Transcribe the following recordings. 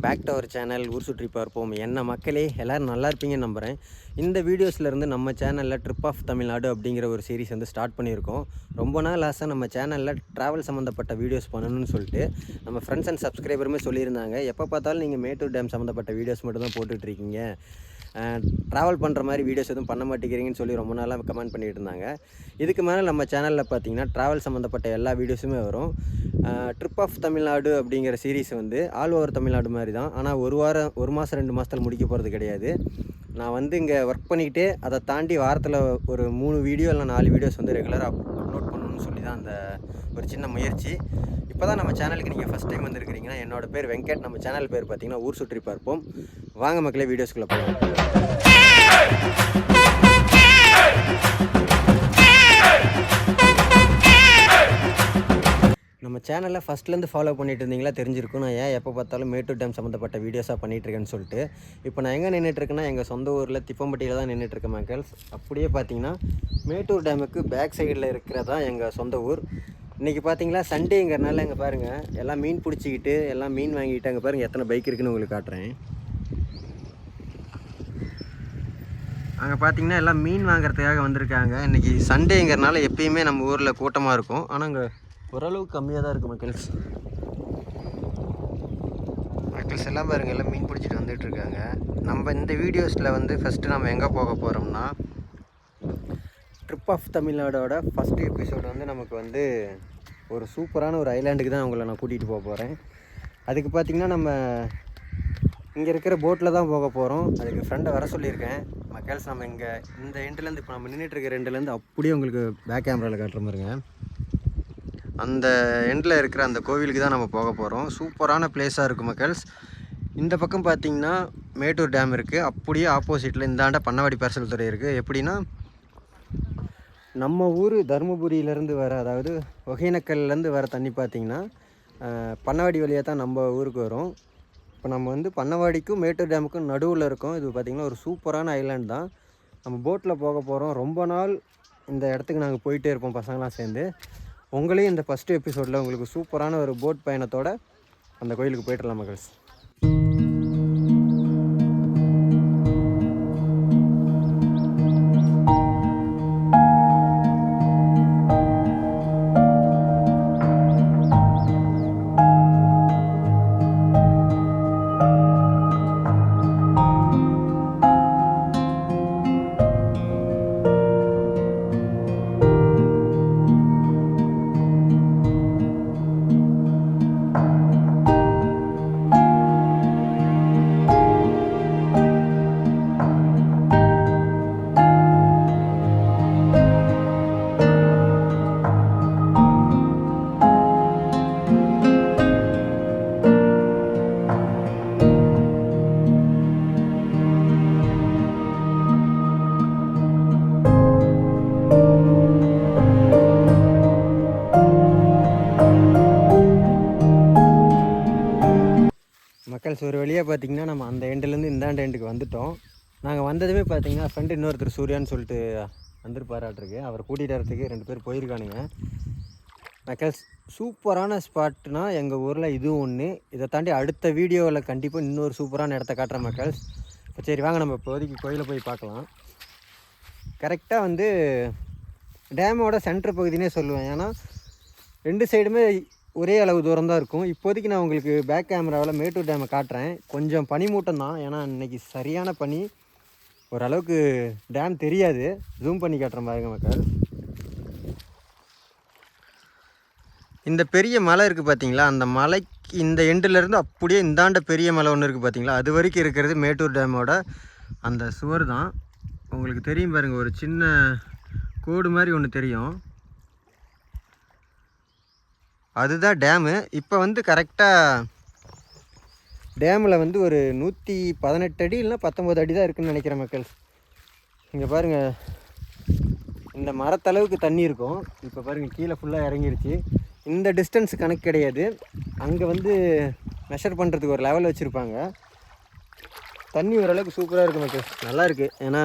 Welcome back to our channel ஊர் சுற்றி பார்ப்போம். என்ன மக்களே எல்லோரும் நல்லா இருப்பீங்கன்னு நம்புகிறேன் இந்த வீடியோஸ்லேருந்து நம்ம சேனலில் ட்ரிப் ஆஃப் தமிழ்நாடு அப்படிங்கிற ஒரு சீரிஸ் வந்து ஸ்டார்ட் பண்ணியிருக்கோம். ரொம்ப நாள் ஆசை நம்ம சேனலில் ட்ராவல் சம்மந்தப்பட்ட வீடியோஸ் பண்ணணும்னு சொல்லிட்டு நம்ம ஃப்ரெண்ட்ஸ் அண்ட் சப்ஸ்கிரைபருமே சொல்லியிருந்தாங்க. எப்போ பார்த்தாலும் நீங்கள் மேட்டூர் டேம் சம்மந்தப்பட்ட வீடியோஸ் மட்டும் தான் போட்டுட்ருக்கீங்க ட்ராவல் பண்ணுற மாதிரி வீடியோஸ் எதுவும் பண்ண மாட்டேங்கிறீங்கன்னு சொல்லி ரொம்ப நாளாக கமெண்ட் பண்ணிட்டு இருந்தாங்க. இதுக்கு மேலே நம்ம சேனலில் பார்த்தீங்கன்னா ட்ராவல் சம்மந்தப்பட்ட எல்லா வீடியோஸுமே வரும். ட்ரிப் ஆஃப் தமிழ்நாடு அப்படிங்கிற சீரிஸ் வந்து ஆல் ஓவர் தமிழ்நாடு மாதிரி தான் ஆனால் ஒரு வாரம் ஒரு மாதம் ரெண்டு மாதத்தில் முடிக்க போகிறது கிடையாது. நான் வந்து இங்கே ஒர்க் பண்ணிக்கிட்டே அதை தாண்டி வாரத்தில் ஒரு மூணு வீடியோ இல்லை நாலு வீடியோஸ் வந்து ரெகுலராக அப்லோட் பண்ணணும்னு சொல்லி தான் அந்த ஒரு சின்ன முயற்சி. இப்போ தான் நம்ம சேனலுக்கு நீங்கள் ஃபஸ்ட் டைம் வந்திருக்கிறீங்கன்னா என்னோட பேர் வெங்கட். நம்ம சேனல் பேர் பார்த்தீங்கன்னா ஊர் சுற்றி பார்ப்போம். வாங்க மக்களே வீடியோஸ்குள்ளே போகலாம் நம்ம சேனலை ஃபஸ்ட்லேருந்து ஃபாலோ பண்ணிட்டு இருந்தீங்களா தெரிஞ்சிருக்கும். நான் ஏன் எப்போ பார்த்தாலும் மேட்டூர் டேம் சம்மந்தப்பட்ட வீடியோஸாக பண்ணிகிட்ருக்கேன்னு சொல்லிட்டு. இப்போ நான் எங்கே நின்றுட்டுருக்கேன்னா எங்கள் சொந்த ஊரில் திப்பம்பட்டியில் தான் நின்றுட்டுருக்கேன் மக்கள்ஸ் அப்படியே பார்த்தீங்கன்னா மேட்டூர் டேமுக்கு பேக் சைடில் இருக்கிறதா எங்கள் சொந்த ஊர். இன்றைக்கி பார்த்தீங்களா சண்டேங்கிறனால இங்கே பாருங்கள் எல்லாம் மீன் பிடிச்சிக்கிட்டு எல்லாம் மீன் வாங்கிக்கிட்டு அங்கே பாருங்கள் எத்தனை பைக் இருக்குன்னு உங்களுக்கு காட்டுறேன். அங்கே பார்த்தீங்கன்னா எல்லாம் மீன் வாங்குறதுக்காக வந்திருக்காங்க. இன்றைக்கி சண்டேங்கிறனால எப்பயுமே நம்ம ஊரில் கூட்டமாக இருக்கும். ஆனால் அங்கே ஓரளவுக்கு கம்மியாக தான் இருக்கும் மக்கள்ஸ். மக்கள்ஸ் எல்லாம் பாருங்கள் எல்லாம் மீன் பிடிச்சிட்டு வந்துட்டுருக்காங்க நம்ம இந்த வீடியோஸில் வந்து ஃபஸ்ட்டு நம்ம எங்கே போக போகிறோம்னா ட்ரிப் ஆஃப் தமிழ்நாடோட ஃபஸ்ட்டு எபிசோடு வந்து நமக்கு வந்து ஒரு சூப்பரான ஒரு ஐலாண்டுக்கு தான் உங்களை நான் கூட்டிகிட்டு போக போகிறேன். அதுக்கு பார்த்திங்கன்னா நம்ம இங்கே இருக்கிற போட்டில் தான் போக போகிறோம் அதுக்கு ஃப்ரெண்டை வர சொல்லியிருக்கேன். மக்கள்ஸ் நம்ம இங்கே இந்த எண்ட்லேருந்து இப்போ நம்ம நின்றுட்டு இருக்கிற எண்ட்லேருந்து அப்படியே உங்களுக்கு பேக் கேமராவில் காட்டுற மாதிரிங்க. அந்த எண்டில் இருக்கிற அந்த கோவிலுக்கு தான் நம்ம போக போகிறோம் சூப்பரான பிளேஸாக இருக்கும் மக்கள்ஸ் இந்த பக்கம் பார்த்தீங்கன்னா மேட்டூர் டேம் இருக்குது அப்படியே ஆப்போசிட்டில் இந்தாண்ட பண்ணவாடி பரிசல் துறை இருக்குது எப்படின்னா நம்ம ஊர் தருமபுரியிலேருந்து வர அதாவது ஒகேனக்கல்லேருந்து வர தண்ணி பார்த்திங்கன்னா பண்ணவாடி வழியாக தான் நம்ம ஊருக்கு வரும். இப்போ நம்ம வந்து பண்ணவாடிக்கும் மேட்டூர் டேமுக்கும் நடுவில் இருக்கோம். இது பார்த்திங்கன்னா ஒரு சூப்பரான ஐலாண்ட் தான். நம்ம போட்டில் போக போகிறோம் ரொம்ப நாள் இந்த இடத்துக்கு நாங்கள் போயிட்டே இருப்போம் பசங்களாம் சேர்ந்து. உங்களையும் இந்த ஃபஸ்ட்டு எபிசோடில் உங்களுக்கு சூப்பரான ஒரு போட் பயணத்தோட அந்த கோயிலுக்கு போயிட்டுலாம் மக்கள்ஸ் மக்கள்ஸ் பார்த்திங்கன்னா நம்ம அந்த எண்டுலேருந்து இந்தாண்ட எண்டுக்கு வந்துட்டோம். நாங்கள் வந்ததுமே பார்த்தீங்கன்னா ஃப்ரெண்டு இன்னொருத்தர் சூர்யான்னு சொல்லிட்டு வந்திருப்பாராட்டிருக்கு அவர் கூட்டிகிட்டு வரத்துக்கு ரெண்டு பேர் போயிருக்கானுங்க. மக்கள்ஸ் சூப்பரான ஸ்பாட்னா எங்கள் ஊரில் இதுவும் ஒன்று இதை தாண்டி அடுத்த வீடியோவில் கண்டிப்பாக இன்னொரு சூப்பரான இடத்த காட்டுற மக்கள்ஸ் இப்போ சரி வாங்க நம்ம இப்போதைக்கு கோயிலை போய் பார்க்கலாம். கரெக்டாக வந்து டேமோட சென்டர் பகுதினே சொல்லுவேன். ஏன்னா ரெண்டு சைடுமே ஒரே அளவு தூரம் தான் இருக்கும். இப்போதைக்கு நான் உங்களுக்கு பேக் கேமராவில் மேட்டூர் டேமை காட்டுறேன். கொஞ்சம் பனிமூட்டம் தான். ஏன்னா இன்னைக்கு சரியான பனி. ஓரளவுக்கு டேம் தெரியாது. ஜூம் பண்ணி காட்டுறேன் பாருங்க மக்கள். இந்த பெரிய மலை இருக்குது பார்த்தீங்களா அந்த மலைக்கு இந்த எண்டுலேருந்து அப்படியே இந்தாண்ட பெரிய மலை ஒன்று இருக்குது பார்த்தீங்களா அது வரைக்கும் இருக்கிறது மேட்டூர் டேமோட அந்த சுவர் தான். உங்களுக்கு தெரியும் பாருங்கள் ஒரு சின்ன கோடு மாதிரி ஒன்று தெரியும். அதுதான் டேமு இப்போ வந்து கரெக்டாக டேமில் வந்து ஒரு நூற்றி பதினெட்டு அடி இல்லைனா பத்தொம்போது அடி தான் இருக்குதுன்னு நினைக்கிறேன் மக்கள். இங்கே பாருங்கள் இந்த மரத்தளவுக்கு தண்ணி இருக்கும். இப்போ பாருங்கள் கீழே ஃபுல்லாக இறங்கிடுச்சு இந்த டிஸ்டன்ஸ் கணக்கு கிடையாது. அங்கே வந்து மெஷர் பண்ணுறதுக்கு ஒரு லெவல் வச்சுருப்பாங்க. தண்ணி ஓரளவுக்கு சூப்பராக இருக்குது மக்கள். நல்லா இருக்குது ஏன்னா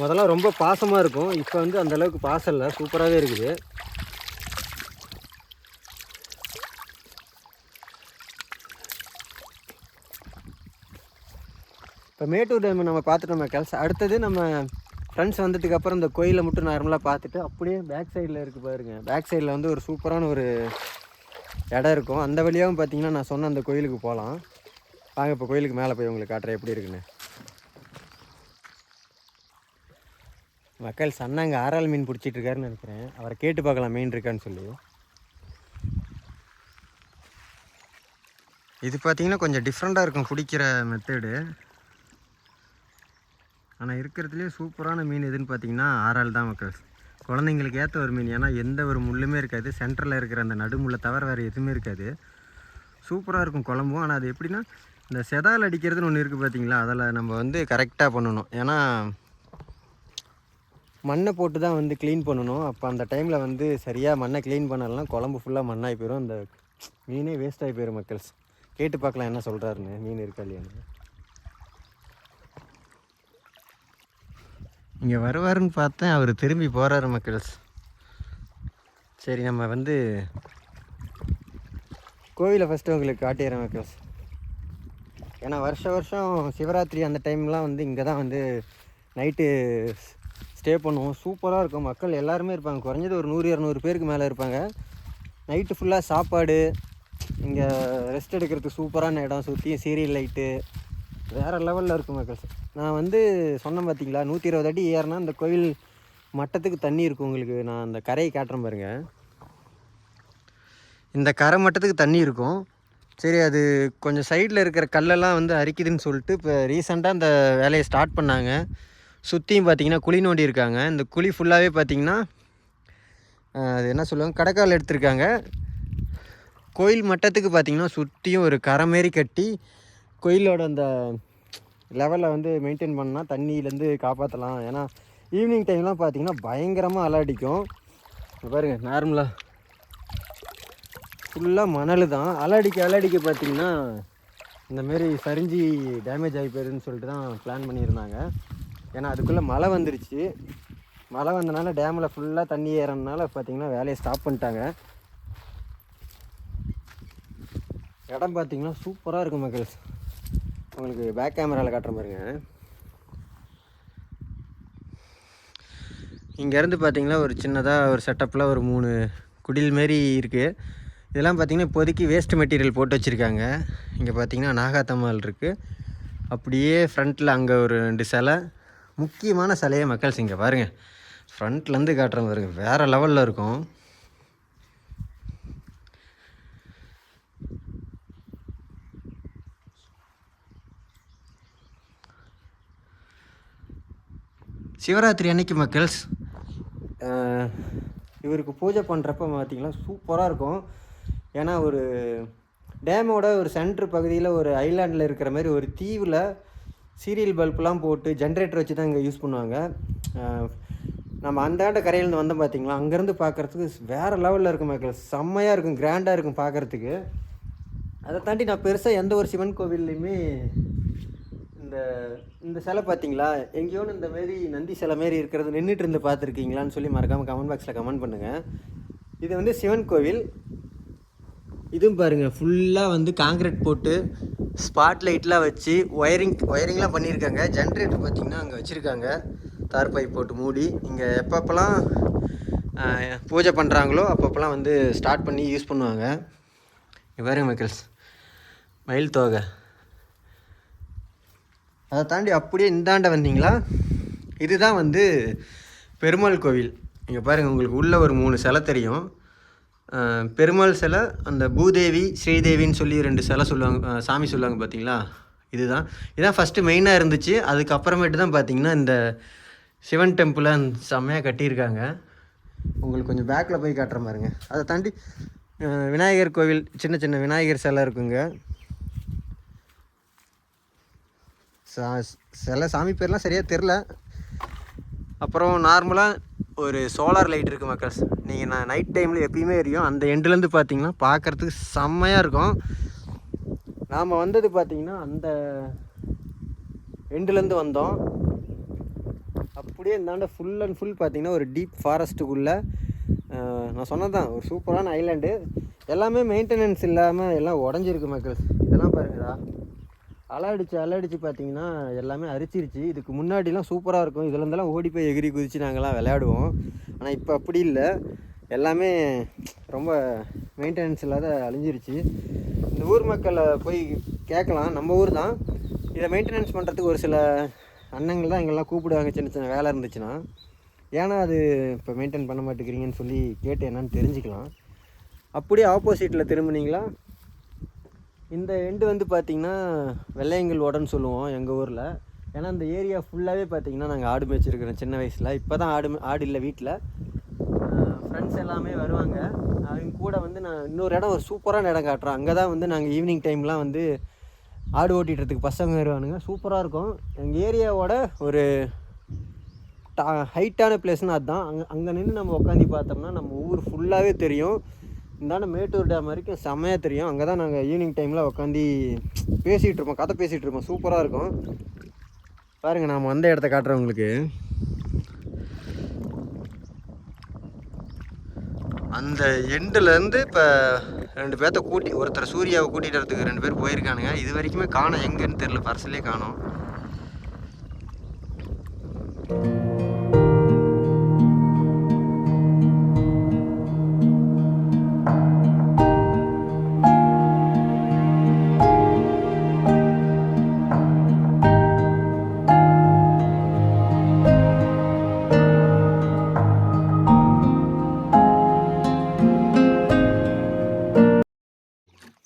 முதல்ல ரொம்ப பாசமாக இருக்கும். இப்போ வந்து அந்த அளவுக்கு பாசம் இல்லை. சூப்பராகவே இருக்குது. இப்போ மேட்டூர் டேம் நம்ம பார்த்துட்டு நம்ம அடுத்தது நம்ம ஃப்ரெண்ட்ஸ் வந்ததுக்கப்புறம் இந்த கோயிலை மட்டும் நார்மலாக பார்த்துட்டு அப்படியே பேக் சைடில் இருக்குது பாருங்க. பேக் சைடில் வந்து ஒரு சூப்பரான ஒரு இடம் இருக்கும். அந்த வழியாகவும் பார்த்தீங்கன்னா நான் சொன்ன அந்த கோயிலுக்கு போகலாம். வாங்க இப்போ கோயிலுக்கு மேலே போய் உங்களுக்கு காட்டுறேன் எப்படி இருக்குன்னு. மக்கள் சன்னாங்க ஆறால் மீன் பிடிச்சிட்டு இருக்காருன்னு நினைக்கிறேன். அவரை கேட்டு பார்க்கலாம் மீன் இருக்கான்னு சொல்லி. இது பார்த்தீங்கன்னா கொஞ்சம் டிஃப்ரெண்ட்டாக இருக்கும் பிடிக்கிற மெத்தேடு ஆனால் இருக்கிறதுலே சூப்பரான மீன் எதுன்னு பார்த்தீங்கன்னா ஆறால் தான் மக்கள். குழந்தைங்களுக்கு ஏற்ற ஒரு மீன். ஏன்னா எந்த ஒரு முள்ளுமே இருக்காது. சென்டரில் இருக்கிற அந்த நடுமுள்ள தவிர வேறு எதுவுமே இருக்காது. சூப்பராக இருக்கும் குழம்பும். ஆனால் அது எப்படின்னா இந்த செதால் அடிக்கிறதுன்னு ஒன்று இருக்குது பார்த்தீங்களா அதில் நம்ம வந்து கரெக்டாக பண்ணணும். ஏன்னா மண்ணை போட்டு தான் வந்து க்ளீன் பண்ணணும். அப்போ அந்த டைமில் வந்து சரியாக மண்ணை க்ளீன் பண்ணலாம் குழம்பு ஃபுல்லாக மண்ணாகி போயிடும் அந்த மீனே வேஸ்ட் ஆகி போயிடும் மக்கள்ஸ் கேட்டு பார்க்கலாம் என்ன சொல்கிறாருன்னு மீன் இருக்கா இல்லையான்னு. இங்கே வருவாருன்னு பார்த்தேன். அவர் திரும்பி போகிறாரு மக்கள்ஸ். சரி நம்ம வந்து கோவிலை ஃபஸ்ட்டு உங்களுக்கு காட்டிடுறேன் மக்கள்ஸ். ஏன்னா வருஷ வருஷம் சிவராத்திரி அந்த டைம்லாம் வந்து இங்கே தான் வந்து நைட்டு ஸ்டே பண்ணுவோம். சூப்பராக இருக்கும். மக்கள் எல்லாருமே இருப்பாங்க. குறைஞ்சது ஒரு நூறு இரநூறு பேருக்கு மேலே இருப்பாங்க. நைட்டு ஃபுல்லாக சாப்பாடு இங்கே ரெஸ்ட் எடுக்கிறதுக்கு சூப்பரான இடம். சுற்றியும் சீரியல் லைட்டு வேறு லெவலில் இருக்கும் மக்கள்ஸ் நான் வந்து சொன்னேன் பார்த்தீங்களா நூற்றி இருபது அடி ஏறினா இந்த கோயில் மட்டத்துக்கு தண்ணி இருக்கும் உங்களுக்கு. நான் அந்த கரையை காட்டுறேன் பாருங்கள் இந்த கரை மட்டத்துக்கு தண்ணி இருக்கும். சரி அது கொஞ்சம் சைடில் இருக்கிற கல்லெல்லாம் வந்து அரிக்குதுன்னு சொல்லிட்டு இப்போ ரீசெண்டாக இந்த வேலையை ஸ்டார்ட் பண்ணாங்க. சுற்றியும் பார்த்தீங்கன்னா குழி நோண்டி இருக்காங்க. இந்த குழி ஃபுல்லாகவே பார்த்தீங்கன்னா அது என்ன சொல்லுவாங்க கடைக்கால் எடுத்திருக்காங்க. கோயில் மட்டத்துக்கு பார்த்தீங்கன்னா சுற்றியும் ஒரு கரை மாரி கட்டி கோயிலோட அந்த லெவலை வந்து மெயின்டைன் பண்ணால் தண்ணியிலேருந்து காப்பாற்றலாம் ஏன்னா ஈவினிங் டைம்லாம் பார்த்தீங்கன்னா பயங்கரமாக அலை அடிக்கும். நார்மலாக ஃபுல்லாக மணல் தான். அலை அடிக்க அலை அடிக்க பார்த்தீங்கன்னா இந்தமாரி சரிஞ்சு டேமேஜ் ஆகி போயிருன்னு சொல்லிட்டு தான் பிளான் பண்ணியிருந்தாங்க. ஏன்னா அதுக்குள்ளே மழை வந்துருச்சு. மழை வந்தனால டேமில் ஃபுல்லாக தண்ணி ஏறனால பார்த்தீங்கன்னா வேலையை ஸ்டாப் பண்ணிட்டாங்க. இடம் பார்த்தீங்கன்னா சூப்பராக இருக்கும் மக்கள். உங்களுக்கு பேக் கேமராவில் காட்டுற பாருங்க இங்கேருந்து பார்த்தீங்கன்னா ஒரு சின்னதாக ஒரு செட்டப்பில் ஒரு மூணு குடில் மாரி இருக்குது இதெல்லாம் பார்த்திங்கன்னா இப்போதைக்கு வேஸ்ட் மெட்டீரியல் போட்டு வச்சுருக்காங்க. இங்கே பார்த்தீங்கன்னா நாகாத்தம்மாள் இருக்குது அப்படியே ஃப்ரண்ட்டில் அங்கே ஒரு ரெண்டு சிலை முக்கியமான சிலையை மக்கள்ஸ் இங்கே பாருங்கள் ஃப்ரண்ட்லேருந்து காட்டுற பாருங்கள் வேறு லெவலில் இருக்கும். சிவராத்திரி அன்னைக்கு மக்கள்ஸ். இவருக்கு பூஜை பண்ணுறப்ப பார்த்தீங்கன்னா சூப்பராக இருக்கும். ஏன்னா ஒரு டேமோட ஒரு சென்டர் பகுதியில் ஒரு ஐலாண்டில் இருக்கிற மாதிரி ஒரு தீவில் சீரியல் பல்ப்லாம் போட்டு ஜென்ரேட்டர் வச்சு தான் இங்கே யூஸ் பண்ணுவாங்க. நம்ம அந்தாண்ட கரையிலேருந்து வந்தோம் பார்த்திங்களா அங்கேருந்து பார்க்குறதுக்கு வேறு லெவலில் இருக்கும் மக்கள். செம்மையாக இருக்கும் கிராண்டாக இருக்கும் பார்க்குறதுக்கு அதை தாண்டி நான் பெருசாக எந்த ஒரு சிவன் கோவில்லையுமே இந்த இந்த சிலை பார்த்தீங்களா? எங்கேயோன்னு இந்த மாரி நந்தி சிலை மாரி இருக்கிறது நின்றுட்டு இருந்து பார்த்துருக்கீங்களான்னு சொல்லி மறக்காமல் கமெண்ட் பாக்ஸில் கமெண்ட் பண்ணுங்கள் இது வந்து சிவன் கோவில். இதுவும் பாருங்கள் ஃபுல்லாக வந்து காங்கிரீட் போட்டு ஸ்பாட் லைட்லாம் வச்சு ஒயரிங் ஒயரிங்லாம் பண்ணியிருக்காங்க. ஜென்ரேட்டர் பார்த்தீங்கன்னா அங்கே வச்சுருக்காங்க. தார் பைப் போட்டு மூடி. இங்கே எப்பப்போலாம் பூஜை பண்ணுறாங்களோ அப்பப்போலாம் வந்து ஸ்டார்ட் பண்ணி யூஸ் பண்ணுவாங்க. வேறு பாருங்க மக்கள்ஸ். மயில் தோகை. அதை தாண்டி அப்படியே இந்தாண்ட வந்தீங்களா? இதுதான் வந்து பெருமாள் கோவில். இங்கே பாருங்கள் உங்களுக்கு உள்ள ஒரு மூணு சிலை தெரியும். பெருமாள் சிலை அந்த பூதேவி ஸ்ரீதேவின்னு சொல்லி ரெண்டு சிலை சொல்லுவாங்க சாமி சொல்லுவாங்க பார்த்தீங்களா இதுதான். இதான் ஃபஸ்ட்டு மெயினாக இருந்துச்சு. அதுக்கப்புறமேட்டு தான் பார்த்தீங்கன்னா இந்த சிவன் டெம்பிளை செம்மையாக கட்டியிருக்காங்க. உங்களுக்கு கொஞ்சம் பேக்கில் போய் காட்டுற மாதிரிங்க அதை தாண்டி விநாயகர் கோவில் சின்ன சின்ன விநாயகர் சிலை இருக்குங்க. சா சில சாமி பேர்லாம் சரியாக தெரில. அப்புறம் நார்மலாக ஒரு சோலார் லைட் இருக்குது மக்கள்ஸ். நீங்கள் நான் நைட் டைமில் எப்பயுமே எரியும் அந்த எண்டுலேருந்து பார்த்தீங்கன்னா பார்க்குறதுக்கு செம்மையாக இருக்கும். நாம் வந்தது பார்த்திங்கன்னா அந்த எண்டுலேருந்து வந்தோம். அப்படியே இந்தாண்ட ஃபுல் அண்ட் ஃபுல் பார்த்தீங்கன்னா ஒரு டீப் ஃபாரஸ்ட்டுக்குள்ளே நான் சொன்னது தான் ஒரு சூப்பரான ஐலாண்டு எல்லாமே மெயின்டெனன்ஸ் இல்லாமல் எல்லாம் உடஞ்சிருக்கு மக்கள் இதெல்லாம் பாருங்கடா. அலை அடிச்சு அலை அடிச்சு பார்த்தீங்கன்னா எல்லாமே அரிச்சிருச்சு. இதுக்கு முன்னாடிலாம் சூப்பராக இருக்கும். இதுல இருந்தெல்லாம் ஓடி போய் எகிரி குதிச்சு நாங்கள்லாம் விளையாடுவோம். ஆனால் இப்போ அப்படி இல்லை. எல்லாமே ரொம்ப மெயின்டெனன்ஸ் இல்லாத அழிஞ்சிருச்சு. இந்த ஊர் மக்களை போய் கேட்கலாம் நம்ம ஊர் தான். இதை மெயின்டெனன்ஸ் பண்ணுறதுக்கு ஒரு சில அண்ணங்கள் தான் எங்கெல்லாம் கூப்பிடுவாங்க. சின்ன சின்ன வேலை இருந்துச்சுன்னா. ஏன்னா அது இப்போ மெயின்டைன் பண்ண மாட்டேங்கிறீங்கன்னு சொல்லி கேட்டு என்னன்னு தெரிஞ்சுக்கலாம். அப்படியே ஆப்போசிட்டில் திரும்பினீங்களா? இந்த எண்டு வந்து பார்த்திங்கன்னா வெள்ளையங்கல் ஓடன்னு சொல்லுவோம் எங்கள் ஊரில். ஏன்னா இந்த ஏரியா ஃபுல்லாகவே பார்த்தீங்கன்னா நாங்கள் ஆடு மேய்ச்சிருக்கிறோம் சின்ன வயசில். இப்போ தான் ஆடு ஆடு இல்லை வீட்டில் ஃப்ரெண்ட்ஸ் எல்லாமே வருவாங்க. அவங்க கூட வந்து நான் இன்னொரு இடம் ஒரு சூப்பரான இடம் காட்டுறோம் அங்கே தான் வந்து நாங்கள் ஈவினிங் டைம்லாம் வந்து ஆடு ஓட்டிட்டுறதுக்கு பசங்க வருவானுங்க. சூப்பராக இருக்கும். எங்கள் ஏரியாவோட ஒரு டா ஹைட்டான பிளேஸ்னால் அதுதான் அங்கே அங்கே நின்று நம்ம உட்காந்து பார்த்தோம்னா நம்ம ஊர் ஃபுல்லாகவே தெரியும். இந்தாண்ட மேட்டூர் டேம் வரைக்கும் செம்மையாக தெரியும். அங்கே தான் நாங்கள் ஈவினிங் டைமில் உட்காந்து பேசிகிட்டு இருப்போம் கதை பேசிகிட்டு இருப்போம். சூப்பராக இருக்கும். பாருங்கள் நாம் வந்த இடத்த காட்டுறேன் உங்களுக்கு. அந்த எண்டுலேருந்து இப்போ ரெண்டு பேர்த்த கூட்டி ஒருத்தர் சூர்யாவை கூட்டிகிட்டு வரதுக்கு ரெண்டு பேர் போயிருக்கானுங்க. இது வரைக்குமே காணோம். எங்கேன்னு தெரில பர்சலே காணோம்.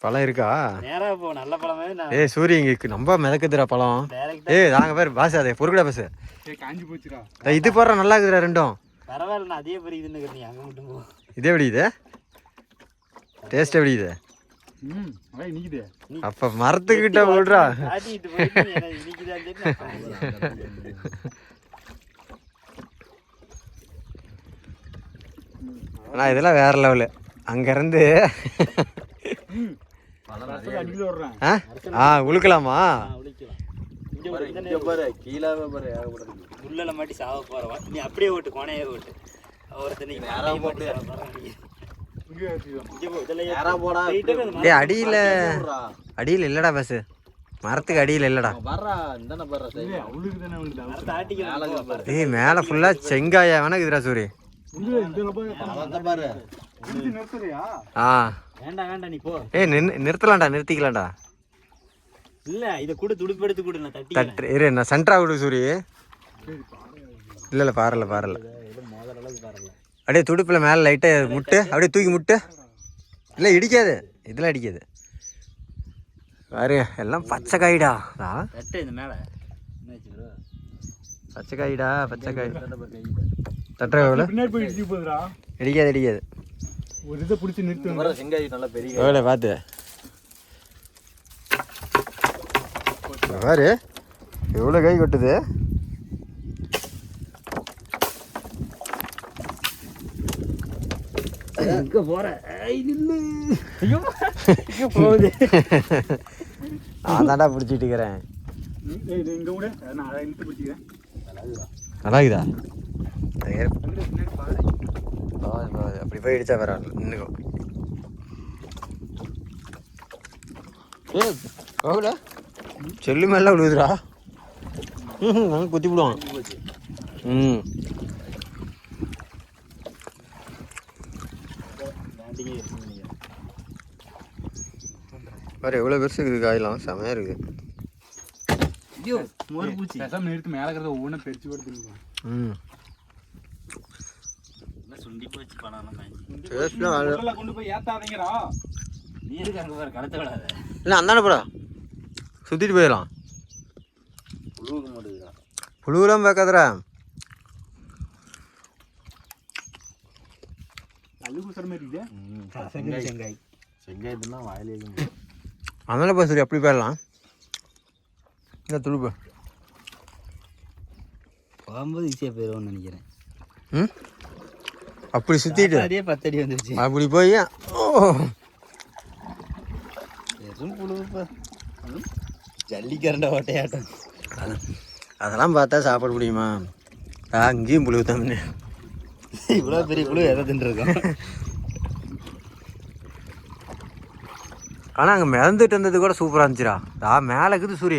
பழம் இருக்கா? நேரா போ நல்ல பழமே நான் ஏய் சூரிய இங்கே ரொம்ப மிதக்குதுடா பழம். டைரக்டா ஏய் நாங்க பேர் பாஸ் அதே பொறுக்கடா பாஸ் காஞ்சி போச்சுடா. இது போடுற நல்லா இருக்குதுடா ரெண்டும். பரவாயில்ல நான் அதே பெரிய இதுன்னு நீ அங்க மட்டும் போ. இது எப்படி இது? டேஸ்ட் எப்படி இது? அப்ப மரத்துக்கிட்ட விடுறா காட்டிட்டு போயிட்டு எனக்கு இனிக்குதான்னு தெரியும் ஆனா இதெல்லாம் வேற லெவலு அங்கேருந்து ஆ? ஆ உழுக்கலாமா? முள்ளல மாட்டி சாவ போறவா நீ அப்படியே ஓட்டு கோணையே ஓட்டு. ஒருத்தனை நேரா போட்டு ஏய் அடியில் அடியில் இல்லைடா பஸ் மரத்துக்கு அடியில் இல்லைடா. ஏய் மேலே ஃபுல்லாக செங்காயா வேணா இதுடா சூரி ஆ. வேண்டாம் வேண்டாம் நீ போ. ஏய் நின்னு நிறுத்தலாம்டா நிறுத்திக்கலாம்டா. இல்ல இத கூட துடுப்பெடுத்து கூட நான் தட்டி தட்டு இரு நான் சென்ட்ரா விடு சூரி. இல்லை இல்லை பாரல பாரல. முதல் அளவுக்கு பாருங்க அப்படியே துடுப்பில் மேலே லைட்டாக முட்டு அப்படியே தூக்கி முட்டு. இல்லை இடிக்காது. இதெல்லாம் இடிக்காது. பாரு எல்லாம் பச்சை காய்டா தட்டு இந்த மேல. என்னாச்சு bro? பச்சை காய்டா பச்சை காய் தட்டுற இடிக்காது இடிக்காது. ஒரு இதை பிடிச்சி நிறுத்து எவ்வளோ பார்த்து. பாரு எவ்வளோ கை கொட்டுது? எங்க போற? நில்லு. போகுது? நான் தாண்டா பிடிச்சிட்டு இருக்கிறேன். ஏய், அப்படி போய் இடிச்சா வேற நின்னுக்கோ. ஏ போகல செல்லு மேல விழுதுடா ம் நாங்கள் குத்தி விடுவான். ம். பாரு எவ்வளோ பெருசு இருக்குது காயெல்லாம். செமையாக இருக்குது. ஐயோ மோர் பூச்சி. பேசாம நிறுத்து மேலே இருக்கிறத ஒவ்வொன்றும் பெருச்சு கூட திரும்புவோம். ம். சுண்டி போச்சு பணம் டேஸ்ட்லாம் கொண்டு போய் ஏத்தாதீங்கடா. நீ எதுக்கு அங்க பாரு கடத்த விடாத? இல்லை அந்தாண்ட போடா. சுற்றிட்டு போயிடலாம். மாட்டேங்குதா புழுவெல்லாம் பார்க்காதடா. அதனால போய் சரி அப்படி போயிடலாம். இல்லை துடுப்பு போகும்போது ஈஸியாக போயிடுவோம்னு நினைக்கிறேன். ம்? அப்படி சுற்றிட்டு அதே பத்தடி வந்துருச்சு. அப்படி போய் ஓ. வெறும் புழுவுப்பா. ஜல்லிக்கரண்ட ஓட்டையாட்டம். அது- அதெல்லாம் பார்த்தா சாப்பிட முடியுமா? அங்கேயும் புழு தான் இவ்வளோ பெரிய புழு எதை தின்றுருக்கோம் ஆனால் அங்கே மிதந்துட்டு இருந்தது கூட சூப்பராக இருந்துச்சுடா. ஆ மேலே இருக்குது சூரி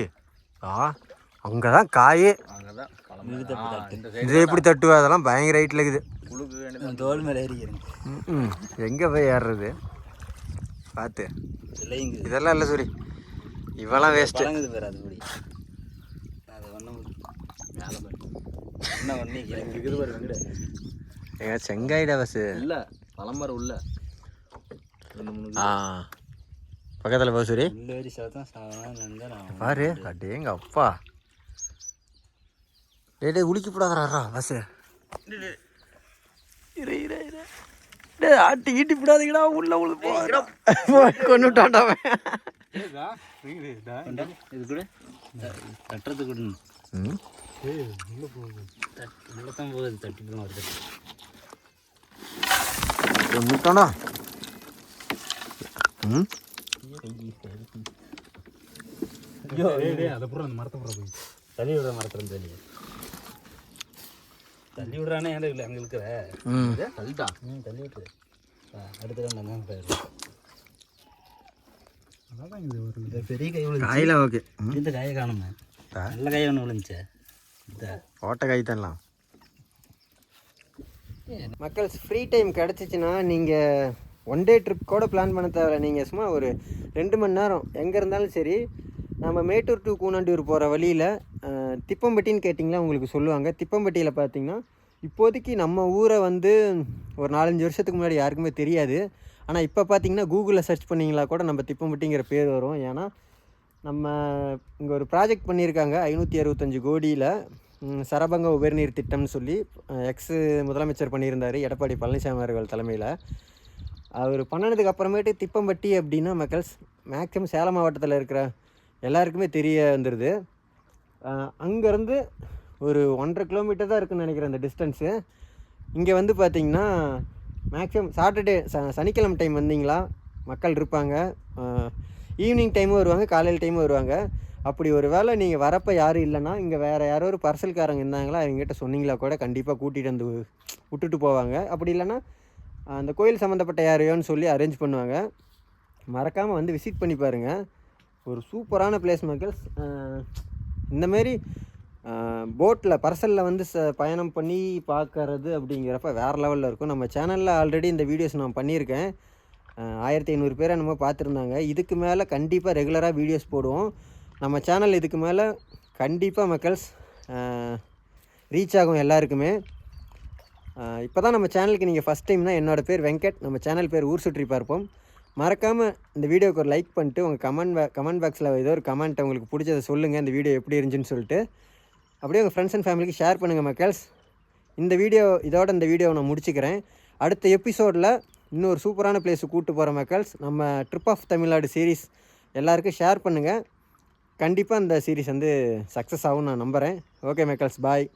ஆ அங்கே தான் காயே இது எப்படி தட்டுவா? அதெல்லாம் பயங்கர ஹைட்டில் இருக்குது. தோல் மேலே ஏறிக்கிறேன் ம் எங்கே போய் ஏறுறது? பார்த்து இதெல்லாம் இல்லை சூரி. இவெல்லாம் வேஸ்ட்டு பழங்குது பேர் அது முடி அது ஒன்றும் மேலே என்ன ஒன்று இருக்குது பாரு வெங்கட. ஏங்க செங்காயிடா பஸ்ஸு. இல்லை பழம்பரம் உள்ள. ஆ. பக்கத்தில் போ சூரி. பாரு அடேங்க அப்பா. டேய் டேய் உளிக்க போடாதரா பஸ்ஸு டே ஆட்டி ஈட்டி விடாதீங்கடா உள்ள உள்ள கொண்டு விட்டான்டா அவன். கொண்டா, இது கூட. தட்டுறது கூட. ம்? உள்ள தான் போகுது தட்டி போடும் வருது. கொண்டு விட்டான்டா ம் அதை பூரா அந்த மரத்தை பூரா போய். தள்ளி விடுற மரத்துறது தள்ளி தள்ளி விடுறானே ஏன்டா இல்லை அங்கே இருக்கிற? ம். தள்ளிட்டா ம் தள்ளி விட்டுரு ஆ, அடுத்த ரெண்டு தான் போயிடுறேன் அதான் இது ஒரு பெரிய கை விழுந்து காயில் ஓகே. ம். இந்த காயை காணுமே. ஆ. நல்ல காய் ஒன்று விழுந்துச்சே. இந்த. ஓட்ட காய் தான்லாம் மக்கள் ஃப்ரீ டைம் கிடச்சிச்சின்னா நீங்கள் ஒன் டே ட்ரிப் கூட பிளான் பண்ண தேவையில்ல. நீங்கள் சும்மா ஒரு ரெண்டு மணி நேரம் எங்கே இருந்தாலும் சரி நம்ம மேட்டூர் டு கூனாண்டூர் போகிற வழியில் திப்பம்பட்டின்னு கேட்டிங்களா உங்களுக்கு சொல்லுவாங்க. திப்பம்பட்டியில் பார்த்தீங்கன்னா இப்போதைக்கு நம்ம ஊரை வந்து ஒரு நாலஞ்சு வருஷத்துக்கு முன்னாடி யாருக்குமே தெரியாது. ஆனால் இப்போ பார்த்தீங்கன்னா கூகுளில் சர்ச் பண்ணிங்களா கூட நம்ம திப்பம்பட்டிங்கிற பேர் வரும். ஏன்னா நம்ம இங்கே ஒரு ப்ராஜெக்ட் பண்ணியிருக்காங்க ஐநூற்றி அறுபத்தஞ்சு கோடியில் சரபங்க உபரிநீர் திட்டம்னு சொல்லி எக்ஸ் முதலமைச்சர் பண்ணியிருந்தார் எடப்பாடி பழனிசாமி அவர்கள் தலைமையில். அவர் பண்ணினதுக்கு அப்புறமேட்டு திப்பம்பட்டி அப்படின்னா மக்கள்ஸ் மேக்ஸிமம் சேலம் மாவட்டத்தில் இருக்கிற எல்லாருக்குமே தெரிய வந்துடுது அங்கேருந்து ஒரு ஒன்றரை கிலோமீட்டர் தான் இருக்குன்னு நினைக்கிறேன் அந்த டிஸ்டன்ஸு இங்கே வந்து பார்த்திங்கன்னா மேக்ஸிமம் சாட்டர்டே ச சனிக்கிழமை டைம் வந்தீங்களா? மக்கள் இருப்பாங்க. ஈவினிங் டைமும் வருவாங்க காலையில் டைமும் வருவாங்க. அப்படி ஒரு வேளை நீங்கள் வரப்போ யாரும் இல்லைன்னா இங்கே வேறு யாரோ ஒரு பார்சல்காரங்க இருந்தாங்களா அவங்ககிட்ட சொன்னீங்களா கூட கண்டிப்பாக கூட்டிகிட்டு வந்து விட்டுட்டு போவாங்க. அப்படி இல்லைன்னா அந்த கோயில் சம்மந்தப்பட்ட யாரையோன்னு சொல்லி அரேஞ்ச் பண்ணுவாங்க. மறக்காமல் வந்து விசிட் பண்ணி பாருங்கள் ஒரு சூப்பரான பிளேஸ் மக்கள்ஸ் இந்தமாரி போட்டில் பர்சலில் வந்து ச பயணம் பண்ணி பார்க்கறது அப்படிங்கிறப்ப வேறு லெவலில் இருக்கும். நம்ம சேனலில் ஆல்ரெடி இந்த வீடியோஸ் நான் பண்ணியிருக்கேன். ஆயிரத்தி ஐநூறு பேர் என்னமோ பார்த்துருந்தாங்க. இதுக்கு மேலே கண்டிப்பாக ரெகுலராக வீடியோஸ் போடுவோம். நம்ம சேனல் இதுக்கு மேலே கண்டிப்பாக மக்கள்ஸ் ரீச் ஆகும் எல்லாருக்குமே. இப்போ தான் நம்ம சேனலுக்கு நீங்கள் ஃபஸ்ட் டைம்னா என்னோடய பேர் வெங்கட். நம்ம சேனல் பேர் ஊர் சுற்றி பார்ப்போம். மறக்காமல் இந்த வீடியோக்கு ஒரு லைக் பண்ணிட்டு உங்கள் கமெண்ட் பே கமெண்ட் பாக்ஸில் ஏதோ ஒரு கமெண்ட் உங்களுக்கு பிடிச்சதை சொல்லுங்கள் இந்த வீடியோ எப்படி இருந்துச்சுன்னு சொல்லிட்டு. அப்படியே உங்கள் ஃப்ரெண்ட்ஸ் அண்ட் ஃபேமிலிக்கு ஷேர் பண்ணுங்கள் மக்கள்ஸ். இந்த வீடியோ இதோட இந்த வீடியோவை நான் முடிச்சுக்கிறேன். அடுத்த எபிசோடில் இன்னொரு சூப்பரான பிளேஸுக்கு கூப்பிட்டு போகிற மக்கள்ஸ். நம்ம ட்ரிப் ஆஃப் தமிழ்நாடு சீரீஸ் எல்லாருக்கும் ஷேர் பண்ணுங்கள் கண்டிப்பாக அந்த சீரீஸ் வந்து சக்ஸஸ் ஆகும் நான் நம்புகிறேன் ஓகே மக்கள்ஸ். பாய்